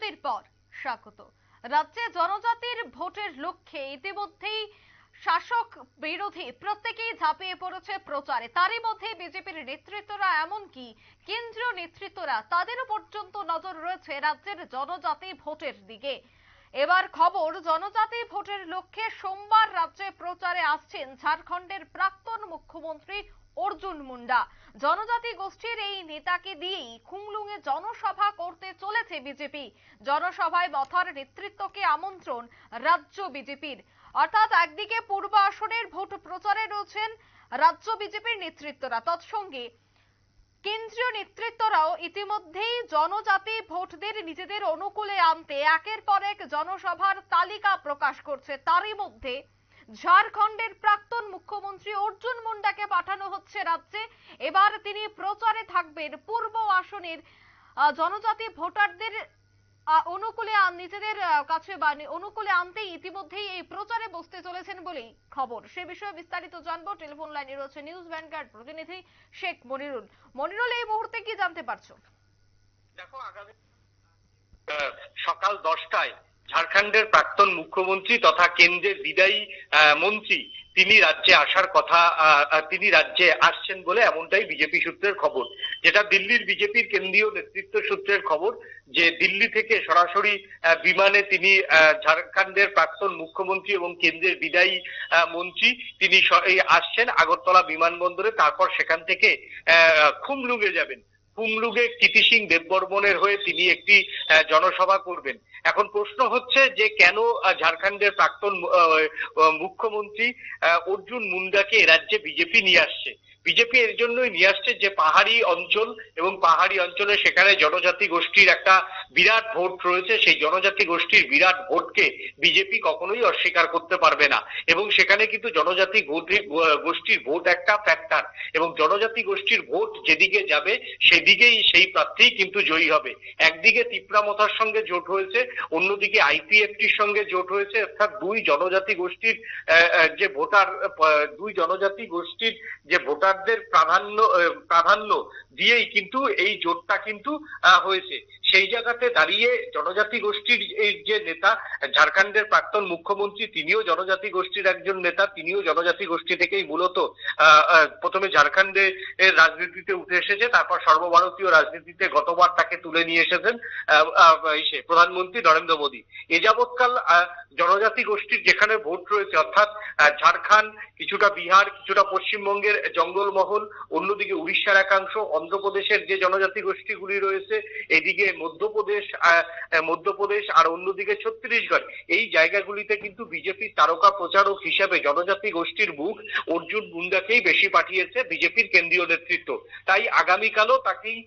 বিরতির পর, স্বাগত। রাজ্যে জনজাতির ভোটের লক্ষ্যে ইতিমধ্যেই শাসক বিরোধী প্রত্যেকেই ঝাঁপিয়ে পড়েছে প্রচারে। তারই মধ্যে বিজেপির নেতৃত্বরা এমনকি কেন্দ্রীয় নেতৃত্বরা তাদেরও পর্যন্ত নজর রয়েছে রাজ্যের জনজাতি ভোটের দিকে। এবার খবর, জনজাতি ভোটের লক্ষ্যে সোমবার রাজ্যে প্রচারে আসছেন ঝাড়খণ্ডের প্রাক্তন মুখ্যমন্ত্রী অর্জুন মুন্ডা। জনজাতি গোষ্ঠীর এই নেতাকে দিয়েই খুমলুঙে জনসভা করতে চলেছে বিজেপি। জনসভায় মথার নেতৃত্বকে আমন্ত্রণ রাজ্য বিজেপির। অর্থাৎ একদিকে পূর্ব আসনের ভোট প্রচারে রয়েছেন রাজ্য বিজেপির নেতৃত্বরা। তৎসঙ্গে কেন্দ্রীয় নেতৃত্বরাও ইতিমধ্যেই জনজাতি ভোটদের নিজেদের অনুকূলে আনতে একের পর এক জনসভার তালিকা প্রকাশ করছে। তারই মধ্যে ঝাড়খণ্ডের প্রাক্তন মুখ্যমন্ত্রী অর্জুন মুন্ডাকে পাঠানো হচ্ছে রাজ্যে। এবার তিনি প্রচারে থাকবেন পূর্ব আসনের জনজাতি ভোটারদের অনুকূলে নিজেদের কাছে অনুকূলে আনতেই ইতিমধ্যেই এই প্রচারে বসতে চলেছেন বলেই খবর। সে বিষয়ে বিস্তারিত জানব। টেলিফোন লাইনে রয়েছে নিউজ ভ্যানগার্ড প্রতিনিধি শেখ মনিরুল। মনিরুল, এই মুহূর্তে কি জানতে পারছ? দেখো, আগামী সকাল দশটায় ঝাড়খণ্ডের প্রাক্তন মুখ্যমন্ত্রী তথা কেন্দ্রের বিদায়ী মন্ত্রী, তিনি রাজ্যে আসার কথা তিনি রাজ্যে আসছেন বলে এমনটাই বিজেপি সূত্রের খবর। যেটা দিল্লির বিজেপির কেন্দ্রীয় নেতৃত্ব সূত্রের খবর, যে দিল্লি থেকে সরাসরি বিমানে তিনি ঝাড়খণ্ডের প্রাক্তন মুখ্যমন্ত্রী এবং কেন্দ্রের বিদায়ী মন্ত্রী, তিনি আসছেন আগরতলা বিমানবন্দরে, তারপর সেখান থেকে খুমলুঙে যাবেন। কুমলুগে কীর্তি সিং দেববর্মনের হয়ে তিনি একটি জনসভা করবেন। এখন প্রশ্ন হচ্ছে যে কেন ঝাড়খণ্ডের প্রাক্তন মুখ্যমন্ত্রী অর্জুন মুন্ডাকে এ রাজ্যে বিজেপি নিয়ে আসছে? বিজেপি এর জন্যই নিয়ে আসছে যে পাহাড়ি অঞ্চল এবং পাহাড়ি অঞ্চলে সেখানে জনজাতি গোষ্ঠীর একটা বিরাট ভোট রয়েছে। সেই জনজাতি গোষ্ঠীর বিরাট ভোটকে বিজেপি কখনোই অস্বীকার করতে পারবে না। এবং সেখানে কিন্তু জনজাতি গোষ্ঠী- গোষ্ঠীর ভোট একটা ফ্যাক্টর এবং জনজাতি গোষ্ঠীর ভোট যেদিকে যাবে, সেদিকেই সেই প্রার্থী কিন্তু জয়ী হবে। একদিকে তিপ্রামথার সঙ্গে জোট হয়েছে, অন্যদিকে আইপিএফটির সঙ্গে জোট হয়েছে। অর্থাৎ দুই জনজাতি গোষ্ঠীর যে ভোটার দুই জনজাতি গোষ্ঠীর যে ভোটারদের প্রাধান্য প্রাধান্য দিয়েই কিন্তু এই জোটটা কিন্তু হয়েছে। সেই জায়গাতে দাঁড়িয়ে জনজাতি গোষ্ঠীর এই যে নেতা, ঝাড়খণ্ডের প্রাক্তন মুখ্যমন্ত্রী, তিনিও জনজাতি গোষ্ঠীর একজন নেতা, তিনিও জনজাতি গোষ্ঠী থেকেই মূলত প্রথমে ঝাড়খণ্ডে রাজনীতিতে উঠে এসেছে, তারপর সর্বভারতীয় রাজনীতিতে গতবার তাকে তুলে নিয়ে এসেছেন প্রধানমন্ত্রী নরেন্দ্র মোদী। এ যাবৎকাল জনজাতি গোষ্ঠীর যেখানে ভোট রয়েছে, অর্থাৎ ঝাড়খণ্ড, কিছুটা বিহার, কিছুটা পশ্চিমবঙ্গের জঙ্গলমহল অন্যদিকে উড়িষ্যার একাংশ, অন্ধ্রপ্রদেশের যে জনজাতি গোষ্ঠীগুলি রয়েছে, এদিকে মধ্যপ্রদেশ মধ্যপ্রদেশ আর অন্যদিকে ছত্তিশগড়। এই জায়গাগুলিতে কিন্তু বিজেপির তারকা প্রচারক হিসাবে জনজাতি গোষ্ঠীর মুখ অর্জুন মুন্ডাকেই বেশি পাঠিয়েছে বিজেপির কেন্দ্রীয় নেতৃত্ব। তাই আগামীকালও তাকেই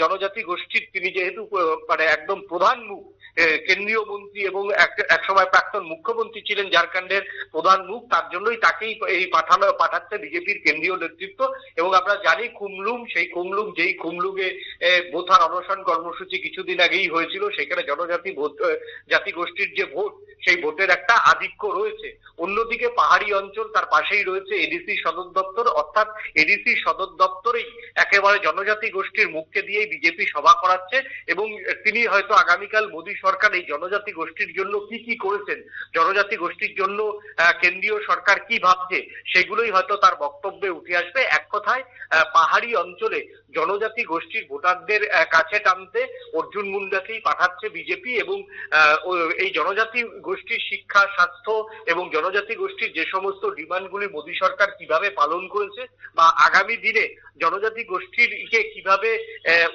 জনজাতি গোষ্ঠীর তিনি যেহেতু মানে একদম প্রধান মুখ কেন্দ্রীয় মন্ত্রী এবং এক- সময় প্রাক্তন মুখ্যমন্ত্রী ছিলেন ঝাড়খণ্ডের প্রধান মুখ, তার জন্যই তাকেই এই পাঠানো, পাঠাচ্ছে বিজেপির কেন্দ্রীয় নেতৃত্ব। এবং আমরা জানি কুমলুম, সেই কুমলুম যেই কুমলুগে বোথার অনশন কর্মসূচি কিছুদিন আগেই হয়েছিল, সেখানে জনজাতি জাতি গোষ্ঠীর যে ভোট সেই ভোটের একটা আধিক্য রয়েছে। অন্যদিকে পাহাড়ি অঞ্চল তার পাশেই রয়েছে এডিসি সদর দপ্তর, অর্থাৎ এডিসি সদর দপ্তরেই একেবারে জনজাতি গোষ্ঠীর মুখকে দিয়েই বিজেপি সভা করাচ্ছে এবং তিনি হয়তো আগামীকাল মোদী সরকার এই জনজাতি গোষ্ঠীর জন্য কি কি করেছেন, জনজাতি গোষ্ঠীর জন্য কেন্দ্রীয় সরকার কি ভাবছে, সেগুলোই হয়তো তার বক্তব্যে উঠে আসবে। এক কথায় পাহাড়ি অঞ্চলে জনজাতি গোষ্ঠীর ভোটারদের কাছে টানতে অর্জুন মুন্ডাকেই পাঠাচ্ছে বিজেপি এবং এই জনজাতি গোষ্ঠীর শিক্ষা, স্বাস্থ্য এবং জনজাতি গোষ্ঠীর যে সমস্ত ডিমান্ডগুলি মোদী সরকার কীভাবে পালন করেছে বা আগামী দিনে জনজাতি গোষ্ঠীর কে কীভাবে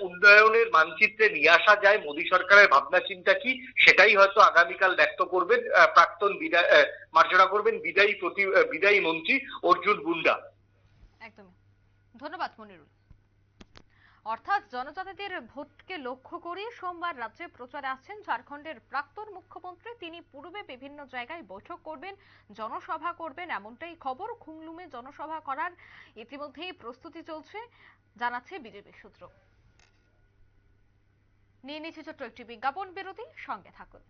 উন্নয়নের মানচিত্রে নিয়ে আসা যায়, মোদী সরকারের ভাবনা চিন্তা কি, সেটাই হয়তো আগামীকাল ব্যক্ত করবেন প্রাক্তন বিদায় মার্জনা করবেন বিদায়ী প্রতি বিদায়ী মন্ত্রী অর্জুন মুন্ডা একদমই। ধন্যবাদ মনিরুল। অর্থাৎ জনজাতিদের ভোটকে লক্ষ্য করে সোমবার রাজ্যে প্রচারে আসছেন ঝাড়খণ্ডের প্রাক্তন মুখ্যমন্ত্রী পূর্বে বিভিন্ন জায়গায় বৈঠক করবেন, জনসভা করবেন, এমনটাই খবর খুমলুমে জনসভা করার ইতিমধ্যেই প্রস্তুতি চলছে, জানাচ্ছে বিজেপি সূত্র। নিয়ে নিচ্ছে ছোট্ট একটি বিজ্ঞাপন বিরতি, সঙ্গে থাকুন।